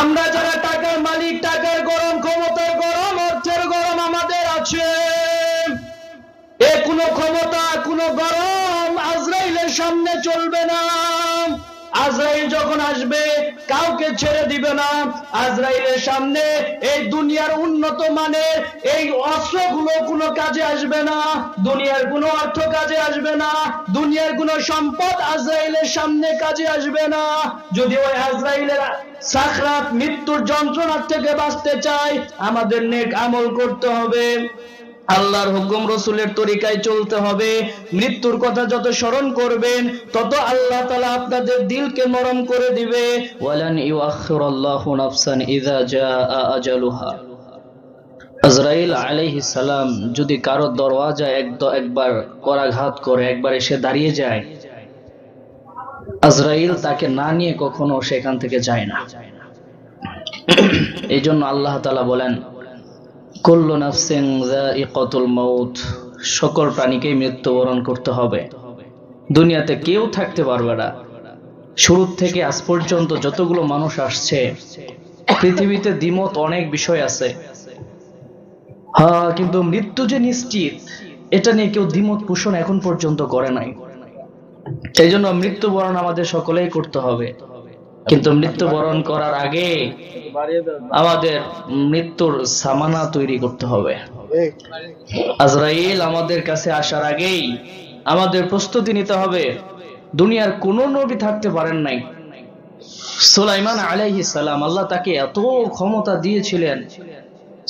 আমরা যারা টাকার মালিক, টাকার গরম, ক্ষমতার গরম, অর্থের গরম আমাদের আছে। এ কোনো ক্ষমতা, কোনো গরম আজরাইলের সামনে চলবে না। আজরাইল যখন আসবে কাউকে ছেড়ে দিবে না। আজরাইলের সামনে এই দুনিয়ার উন্নত মানের এই অস্ত্রগুলো কোনো কাজে আসবে না। দুনিয়ার কোনো অর্থ কাজে আসবে না। দুনিয়ার কোনো সম্পদ আজরাইলের সামনে কাজে আসবে না। যদি ওই আজরাইলের সাখরাত মৃত্যুর যন্ত্রণার থেকে বাঁচতে চাই আমাদের নেক আমল করতে হবে। আল্লাহর হুকুম রসুলের তরিকায় চলতে হবে। মৃত্যুর কথা যত স্মরণ করবেন, তত আল্লাহ তালা আপনাদের দিলকে নরম করে দিবে। আজরাইল আলাইহিস সালাম যদি কারও দরওয়াজা এক একবার করাঘাত করে, একবার এসে দাঁড়িয়ে যায়, আজরাইল তাকে না নিয়ে কখনো সেখান থেকে যায় না। এই জন্য আল্লাহ তালা বলেন কুল্লু নাফসিন যায়িকাতুল মাউত, সকল প্রাণীকেই মৃত্যুবরণ করতে হবে। দুনিয়াতে কেউ থাকতে পারবে না। শুরু থেকে আজ পর্যন্ত যতগুলো মানুষ আসছে, পৃথিবীতে দ্বিমত অনেক বিষয় আছে। হ্যাঁ কিন্তু মৃত্যু যে নিশ্চিত, এটা নিয়ে কেউ দ্বিমত পোষণ এখন পর্যন্ত করে নাই। সেই জন্য মৃত্যুবরণ আমাদের সকলেই করতে হবে। কিন্তু মৃত্যুবরণ করার আগে আমাদের মৃত্যুর সামানা তৈরি করতে হবে। আজরাইল আমাদের কাছে আসার আগেই আমাদের প্রস্তুতি নিতে হবে। দুনিয়ার কোন নবী থাকতে পারেন নাই। সুলাইমান আলাইহিস সালাম, আল্লাহ তাকে এত ক্ষমতা দিয়েছিলেন।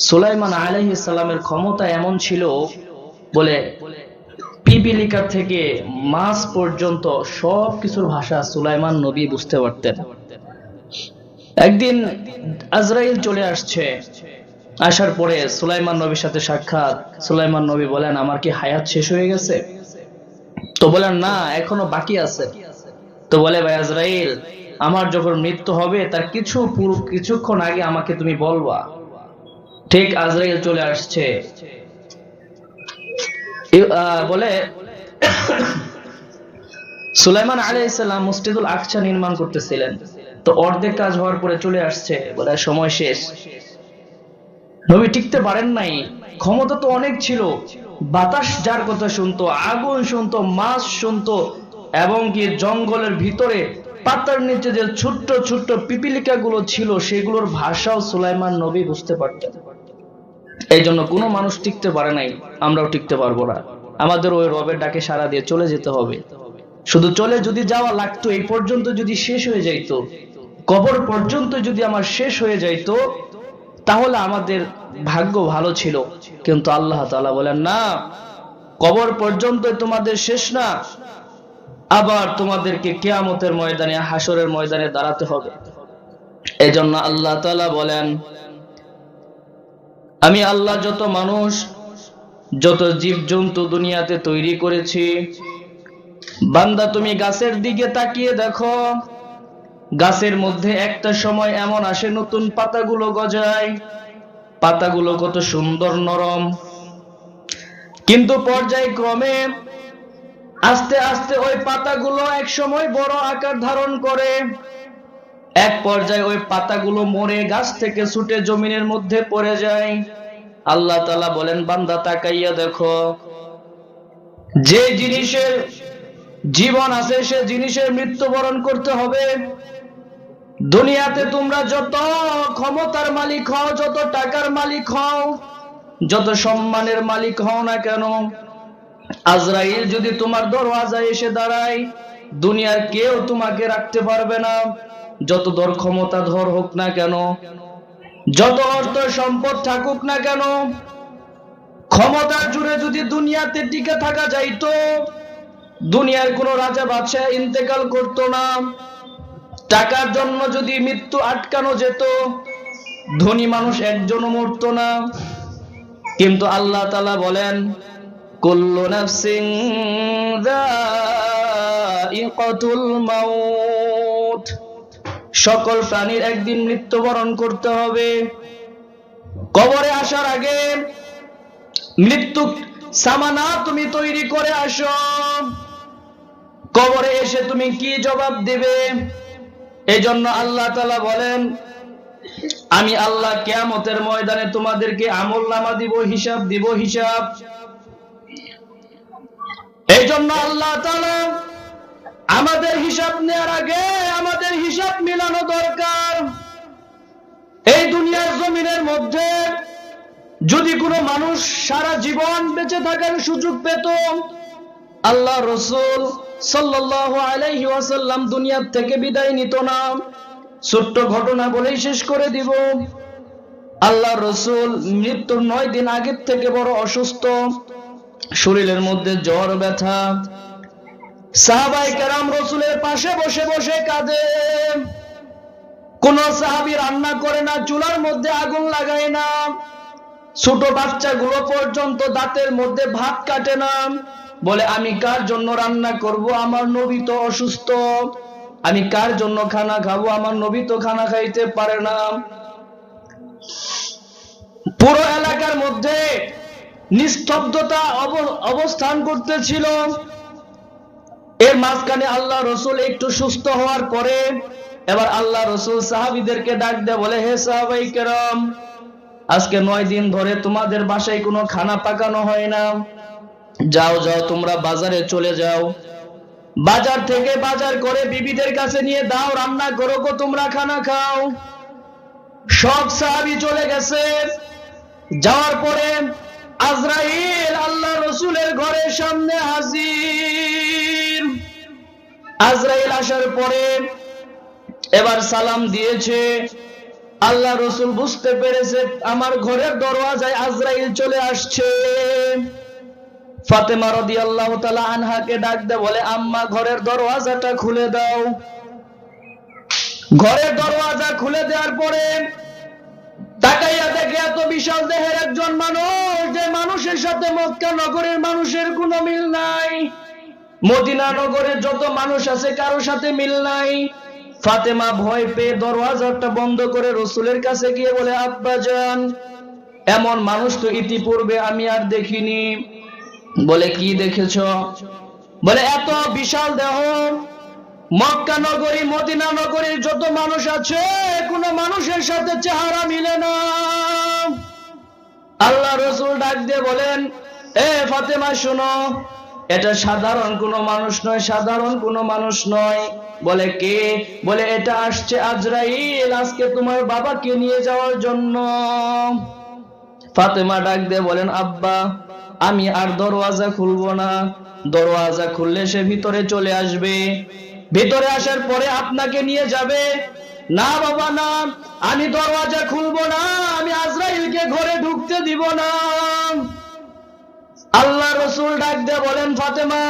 সুলাইমান আলাইহিস সালামের ক্ষমতা এমন ছিল বলে পিপিলিকা থেকে মাছ পর্যন্ত সব কিছুর ভাষা সুলাইমান নবী বুঝতে পারতেন। একদিন আজরাইল চলে আসছে। আসার পরে সুলাইমান নবীর সাথে সাক্ষাৎ। সুলাইমান নবী বলেন, আমার কি হায়াত শেষ হয়ে গেছে? তো বলেন, না, এখনও বাকি আছে। তো বলে, ভাই আজরাইল, আমার যখন মৃত্যু হবে, তার কিছু পুরো কিছুক্ষণ আগে আমাকে তুমি বলবা। ঠিক আজরাইল চলে আসছে। বলে, সুলাইমান আলাইসাল্লাম মসজিদুল আকছা নির্মাণ করতেছিলেন। তো অর্ধেক কাজ হওয়ার পরে চলে আসছে, বলে সময় শেষ। নবী টিকতে পারেন নাই। ক্ষমতা তো অনেক ছিল। বাতাস যার কথা শুনতো, আগুন শুনতো, মাছ শুনতো, এবং কি জঙ্গলের ভিতরে পাতার নিচে যে ছোট্ট ছোট্ট পিপিলিকা গুলো ছিল, সেগুলোর ভাষাও সুলাইমান নবী বুঝতে পারতেন। এই জন্য কোনো মানুষ টিকতে পারে নাই, আমরাও টিকতে পারব না। আমাদের ওই রবের ডাকে সারা দিয়ে চলে যেতে হবে। শুধু চলে যদি যাওয়া লাগতো, এই পর্যন্ত যদি শেষ হয়ে যাইতো কবর পর্যন্ত যদি আমার শেষ হয়ে যাইতো, তাহলে আমাদের ভাগ্য ভালো ছিল। কিন্তু আল্লাহ তাআলা বলেন, না, কবর পর্যন্ত তোমাদের শেষ না। আবার তোমাদেরকে কেয়ামতের ময়দানে হাসরের ময়দানে দাঁড়াতে হবে। এজন্য আল্লাহ তাআলা বলেন, আমি আল্লাহ যত মানুষ, যত জীবজন্তু দুনিয়াতে তৈরি করেছি, বান্দা তুমি গাছের দিকে তাকিয়ে দেখো গাছের মধ্যে একটা সময় এমন আসে নতুন পাতাগুলো গজায়। পাতাগুলো কত সুন্দর নরম। কিন্তু পর্যায়ক্রমে আস্তে আস্তে ওই পাতাগুলো এক সময় বড় আকার ধারণ করে। এক পর্যায়ে ওই পাতাগুলো মরে গাছ থেকে ছুটে জমিনের মধ্যে পড়ে যায়। আল্লাহ তাআলা বলেন, বান্দা তাকাইয়া দেখো, যে জিনিসের জীবন আছে সে জিনিসের মৃত্যুবরণ করতে হবে। দুনিয়াতে তোমরা যত ক্ষমতার মালিক হও, যত টাকার মালিক হও, যত সম্মানের মালিক হও না কেন, আজরাইল যদি তোমার দরওয়াজায় এসে দাঁড়ায়, দুনিয়ার কেউ তোমাকে রাখতে পারবে না। যত দর ক্ষমতা ধর হোক না কেন, যত অর্থ সম্পদ থাকুক না কেন ক্ষমতার জুড়ে যদি দুনিয়াতে টিকে থাকা যাইতো, দুনিয়ার কোন রাজা বাদশাহ ইন্তেকাল করতো না। টাকার জন্য যদি মৃত্যু আটকানো যেত, ধনী মানুষ একজনও মরতো না। কিন্তু আল্লাহ তালা বলেন সকল প্রাণীর একদিন মৃত্যুবরণ করতে হবে। কবরে আসার আগে মৃত্যু সামানা তুমি তৈরি করে আসো। কবরে এসে তুমি কি জবাব দিবে? এই জন্য আল্লাহ তালা বলেন, আমি আল্লাহ কেয়ামতের ময়দানে তোমাদেরকে আমল নামা দিব, হিসাব দিব, হিসাব। এই জন্য আল্লাহ আমাদের হিসাব নেওয়ার আগে আমাদের হিসাব মিলানো দরকার। এই দুনিয়ার জমিনের মধ্যে যদি কোনো মানুষ সারা জীবন বেঁচে থাকার সুযোগ পেত, আল্লাহ রসুল সাল্লাল্লাহু আলাইহি ওয়াসাল্লাম দুনিয়ার থেকে বিদায় নিত না। ছোট্ট ঘটনা বলেই শেষ করে দিব। আল্লাহ রসুল মৃত্যুর নয় দিন আগের থেকে বড় অসুস্থ। শরীরের মধ্যে জ্বর, ব্যথা। সাহাবাই কেরাম রসুলের পাশে বসে বসে কাঁদে। কোন সাহাবি রান্না করে না, চুলার মধ্যে আগুন লাগায় না। ছোট বাচ্চাগুলো পর্যন্ত দাঁতের মধ্যে ভাত কাটে না। বলে, আমি কার জন্য রান্না করব? আমার নবী তো অসুস্থ। আমি কার জন্য খানা খাব? আমার নবী তো খানা খাইতে পারে না। পুরো এলাকার মধ্যে নিস্তব্ধতা অবস্থান করতেছিল। এর মাঝখানে আল্লাহ রসুল একটু সুস্থ হওয়ার পরে এবার আল্লাহ রসুল সাহাবিদেরকে ডাক দেয় বলে, হে সাহাবাই কেরম, আজকে নয় দিন ধরে তোমাদের বাসায় কোনো খানা পাকানো হয় না। যাও যাও, তোমরা বাজারে চলে যাও। বাজার থেকে বাজার করে বিবিদের কাছে নিয়ে দাও, রান্না করো গো, তোমরা খানা খাও। সব সাহাবি চলে গেছে। যাওয়ার পরে আজরাইল আল্লাহ রসুলের ঘরের সামনে হাজির। আজরাইল আসার পরে এবার সালাম দিয়েছে। আল্লাহ রসুল বুঝতে পেরেছে, আমার ঘরের দরওয়াজায় আজরাইল চলে আসছে। ফাতেমা রদি আল্লাহ তালা আনহাকে ডাক দে, বলে, আম্মা, ঘরের দরওয়াজাটা খুলে দাও। ঘরের দরওয়াজা খুলে দেওয়ার পরে তাকাইয়া দেখে এত বিশাল দেহের একজন মানুষ, যে মানুষের সাথে মক্কা নগরের মানুষের কোনো মিল নাই। মদিনা নগরের যত মানুষ আছে কারও সাথে মিল নাই। ফাতেমা ভয় পেয়ে দরওয়াজাটা বন্ধ করে রসুলের কাছে গিয়ে বলে, আব্বা, যান। এমন মানুষ তো ইতিপূর্বে আমি আর দেখিনি। বলে কি দেখেছ? বলে, এত বিশাল দেহ। মক্কা নগরী, মদিনা নগরীর যত মানুষ আছে, কোন মানুষের সাথে চেহারা মিলে না। আল্লাহ রসুল ডাক দিয়ে বলেন, এ ফাতেমা, শোনো, এটা সাধারণ কোনো মানুষ নয়, সাধারণ কোনো মানুষ নয়। বলে কে? বলে, এটা আসছে আজরাইল, আজকে তোমার বাবাকে নিয়ে যাওয়ার জন্য। ফাতেমা ডাক দিয়ে বলেন, আব্বা, আমি আর দরওয়াজা খুলবো না। দরওয়াজা খুললে সে ভিতরে চলে আসবে। ভিতরে আসার পরে আপনাকে নিয়ে যাবে। না, বাবা, না, আমি দরওয়াজা খুলবো না, আমি আজরাইলকে ঘরে ঢুকতে দিব না। আল্লাহ রসুল ডাক দিয়ে বলেন, ফাতেমা,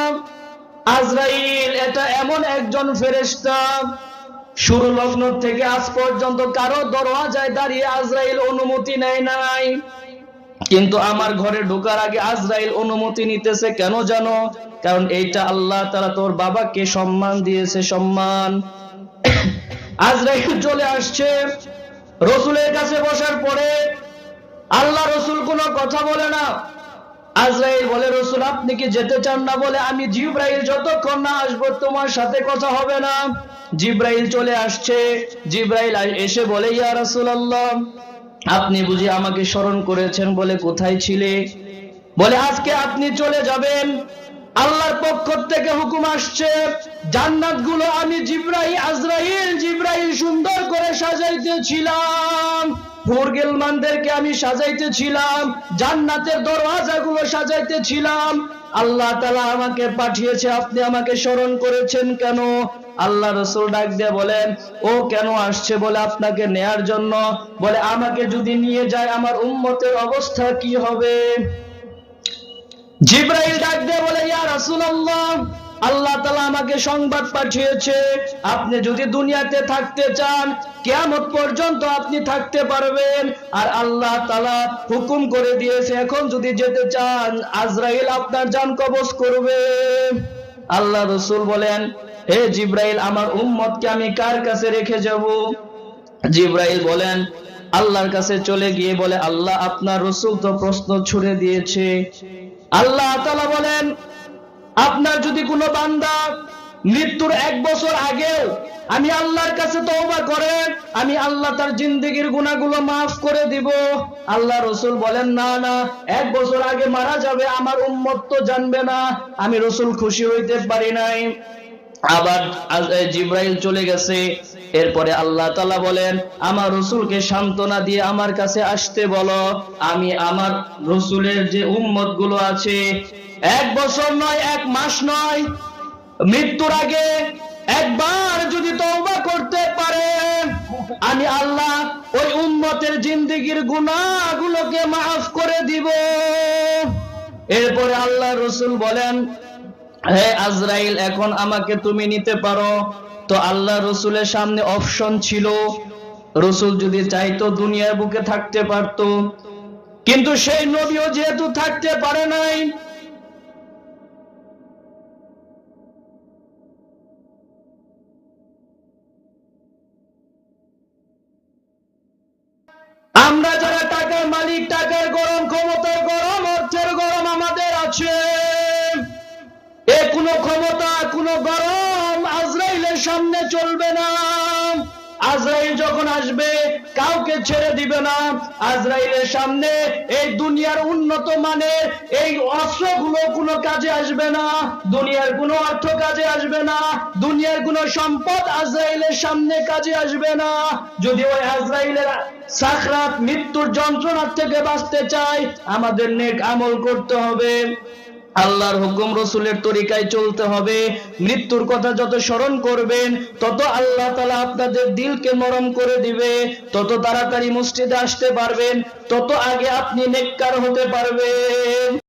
আজরাইল এটা এমন একজন ফেরেশতা। শুরু লগ্ন থেকে আজ পর্যন্ত কারও দরওয়াজায় দাঁড়িয়ে আজরাইল অনুমতি নেয় নাই। কিন্তু আমার ঘরে ঢোকার আগে আজরাইল অনুমতি নিতেছে, কেন জানো? কারণ এইটা আল্লাহ তারা তোর বাবাকে সম্মান দিয়েছে, সম্মান। আজরাইল চলে আসছে, রসুলের কাছে বসার পরে আল্লাহ রসুল কোনো কথা বলে না। আজরাইল বলে, রসুল, আপনি কি যেতে চান না? বলে, আমি জিব্রাইল যতক্ষণ না আসব তোমার সাথে কথা হবে না। জিব্রাইল চলে আসছে, জিব্রাইল এসে বলে, ইয়া রাসূলুল্লাহ আপনি বুঝি আমাকে স্মরণ করেছেন বলে কোথায় ছিলে? বলে, আজকে আপনি চলে যাবেন। আল্লাহর পক্ষ থেকে হুকুম আসছে জান্নাতগুলো আমি জিব্রাইল, আজরাইল জিব্রাইল সুন্দর করে সাজাইতেছিলাম। ফুরগেলমানদেরকে আমি সাজাইতেছিলাম, জান্নাতের দরওয়াজাগুলো সাজাইতেছিলাম। আল্লাহ তালা আমাকে পাঠিয়েছে, আপনি আমাকে স্মরণ করেছেন কেন? আল্লাহ রসুল ডাক দিয়ে বলেন, ও কেন আসছে বলে আপনাকে নেয়ার জন্য? বলে, আমাকে যদি নিয়ে যায় আমার উম্মতের অবস্থা কি হবে? জিব্রাইল ডাক দিয়ে বলে, ইয়া রাসূলুল্লাহ, আল্লাহ তাআলা আমাকে সংবাদ পাঠিয়েছে। আপনি যদি দুনিয়াতে থাকতে চান কেমন পর্যন্ত আপনি থাকতে পারবেন। আর আল্লাহ তালা হুকুম করে দিয়েছে, এখন যদি যেতে চান, আজরাইল আপনার জান কবজ করবে। আল্লাহ রসুল বলেন, হে জিব্রাইল, আমার উম্মতকে আমি কার কাছে রেখে যাব? জিব্রাইল বলেন, আল্লাহর কাছে চলে গিয়ে বলে, আল্লাহ আপনার রসুল তো প্রশ্ন ছুড়ে দিয়েছে। আল্লাহ বলেন, আপনার যদি কোনো বান্দা মৃত্যুর এক বছর আগেও আমি আল্লাহর কাছে তওবা করেন, আমি আল্লাহ তার জিন্দগির গুনাহগুলো মাফ করে দিব। আল্লাহ রসুল বলেন, না না, এক বছর আগে মারা যাবে, আমার উম্মত তো জানবে না, আমি রসুল খুশি হইতে পারি নাই। আবার জিব্রাইল চলে গেছে। এরপরে আল্লাহ তাআলা বলেন, আমার রসুলকে সান্ত্বনা দিয়ে আমার কাছে আসতে বলো, আমি আমার রসুলের যে উম্মতগুলো আছে, এক বছর নয়, এক মাস নয় মৃত্যুর আগে একবার যদি তওবা করতে পারে আমি আল্লাহ ওই উম্মতের জিন্দেগির গুনাহগুলোকে মাফ করে দিব। এরপরে আল্লাহ রসুল বলেন, হে আজরাইল, এখন আমাকে তুমি নিতে পারো। তো আল্লাহ রসুলের সামনে অপশন ছিল, রসুল যদি চাইতো দুনিয়ার বুকে থাকতে পারতো। কিন্তু সেই নবীও যেহেতু থাকতে পারে নাই আছে। এ কোনো ক্ষমতা কোনো গরম আজরাইলের সামনে চলবে না। আজরাইল যখন আসবে, কাউকে ছেড়ে দিবে না। আজরাইলের সামনে এই দুনিয়ার উন্নত মানের এই অস্ত্রগুলো কোনো কাজে আসবে না। দুনিয়ার কোনো অর্থ কাজে আসবে না। দুনিয়ার কোনো সম্পদ আজরাইলের সামনে কাজে আসবে না। যদি ওই আজরাইলের সাখরাত মৃত্যুর যন্ত্রণার থেকে বাঁচতে চাই আমাদের নেক আমল করতে হবে। আল্লাহর হুকুম রসুলের তরিকায় চলতে হবে। মৃত্যুর কথা যত স্মরণ করবেন, তত আল্লাহ তালা আপনাদের দিলকে নরম করে দিবে। তত তাড়াতাড়ি মসজিদে আসতে পারবেন, তত আগে আপনি নেককার হতে পারবেন।